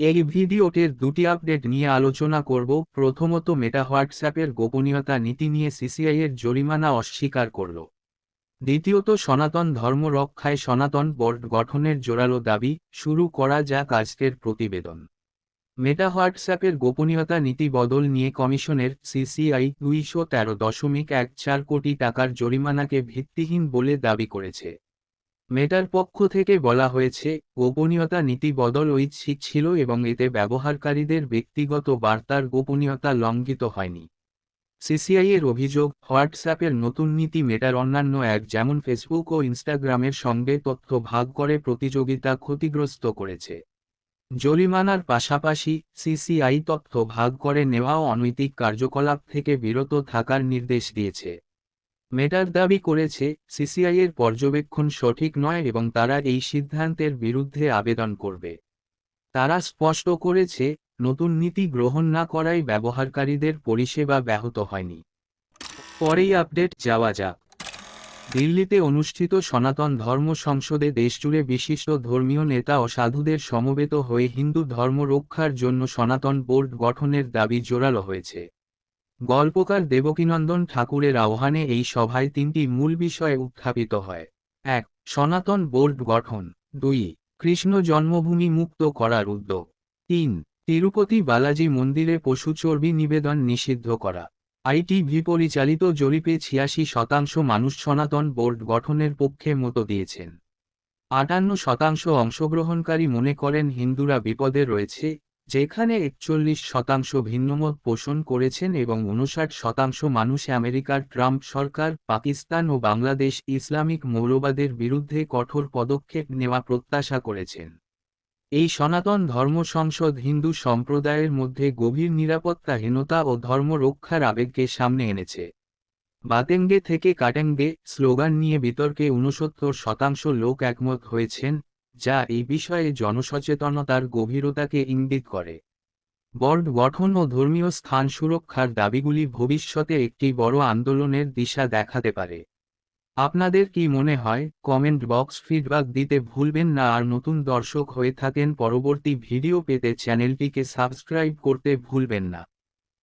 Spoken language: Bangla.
এই ভিডিওটির দুটি আপডেট নিয়ে আলোচনা করব। প্রথমত মেটা হোয়াটসঅ্যাপের গোপনীয়তা নীতি নিয়ে সিসিআই এর জরিমানা অস্বীকার করল। দ্বিতীয়ত সনাতন ধর্ম রক্ষায় সনাতন বোর্ড গঠনের জোরালো দাবি, শুরু করা যাক আজকের প্রতিবেদন। মেটা হোয়াটসঅ্যাপের গোপনীয়তা নীতি বদল নিয়ে কমিশনের সিসিআই দুইশো তেরো দশমিক এক চার কোটি টাকার জরিমানাকে ভিত্তিহীন বলে দাবি করেছে। মেটার পক্ষ থেকে বলা হয়েছে, গোপনীয়তা নীতি বদল ঐচ্ছিক ছিল এবং এতে ব্যবহারকারীদের ব্যক্তিগত বার্তার গোপনীয়তা লঙ্ঘিত হয়নি। সিসিআই এর অভিযোগ, হোয়াটসঅ্যাপের নতুন নীতি মেটার অন্যান্য এক যেমন ফেসবুক ও ইনস্টাগ্রামের সঙ্গে তথ্য ভাগ করে প্রতিযোগিতা ক্ষতিগ্রস্ত করেছে। জরিমানার পাশাপাশি, সিসিআই তথ্য ভাগ করে নেওয়াও অনৈতিক কার্যকলাপ থেকে বিরত থাকার নির্দেশ দিয়েছে। মেটার দাবি করেছে, সিসিআই এর পর্যবেক্ষণ সঠিক নয় এবং তারা এই সিদ্ধান্তের বিরুদ্ধে আবেদন করবে। তারা স্পষ্ট করেছে, নতুন নীতি গ্রহণ না করায় ব্যবহারকারীদের পরিষেবা ব্যাহত হয়নি। পরেই আপডেট যাওয়া যাক। দিল্লিতে অনুষ্ঠিত সনাতন ধর্ম সংসদে দেশজুড়ে বিশিষ্ট ধর্মীয় নেতা ও সাধুদের সমবেত হয়ে হিন্দু ধর্ম রক্ষার জন্য সনাতন বোর্ড গঠনের দাবি জোরালো হয়েছে। গল্পকার দেবকীনন্দন ঠাকুরের আহ্বানে এই সভায় তিনটি মূল বিষয় উত্থাপিত হয়। এক, সনাতন বোর্ড গঠন। দুই, কৃষ্ণ জন্মভূমি মুক্ত করার উদ্যোগ। তিন, তিরুপতি বালাজি মন্দিরে পশু চর্বি নিবেদন নিষিদ্ধ করা। আইটিভি পরিচালিত জরিপে ছিয়াশি শতাংশ মানুষ সনাতন বোর্ড গঠনের পক্ষে মতো দিয়েছেন। আটান্ন শতাংশ অংশগ্রহণকারী মনে করেন হিন্দুরা বিপদে রয়েছে যেখানে একচল্লিশ শতাংশ ভিন্নমত পোষণ করেছেন এবং উনষাট শতাংশ মানুষ আমেরিকার ট্রাম্প সরকার, পাকিস্তান ও বাংলাদেশ ইসলামিক মৌলবাদের বিরুদ্ধে কঠোর পদক্ষেপ নেওয়া প্রত্যাশা করেছেন। এই সনাতন ধর্ম সংসদ হিন্দু সম্প্রদায়ের মধ্যে গভীর নিরাপত্তাহীনতা ও ধর্ম রক্ষার আবেগকে সামনে এনেছে। বাতেঙ্গে থেকে কাটেঙ্গে স্লোগান নিয়ে বিতর্কে ঊনসত্তর শতাংশ লোক একমত হয়েছেন যা এই বিষয়ে জনসচেতনতার গভীরতাকে ইঙ্গিত করে। বর্ড গঠন ও ধর্মীয় স্থান সুরক্ষার দাবিগুলি ভবিষ্যতে একটি বড় আন্দোলনের দিশা দেখাতে পারে। আপনাদের কি মনে হয়? কমেন্ট বক্স ফিডব্যাক দিতে ভুলবেন না আর নতুন দর্শক হয়ে থাকেন পরবর্তী ভিডিও পেতে চ্যানেলটিকে সাবস্ক্রাইব করতে ভুলবেন না।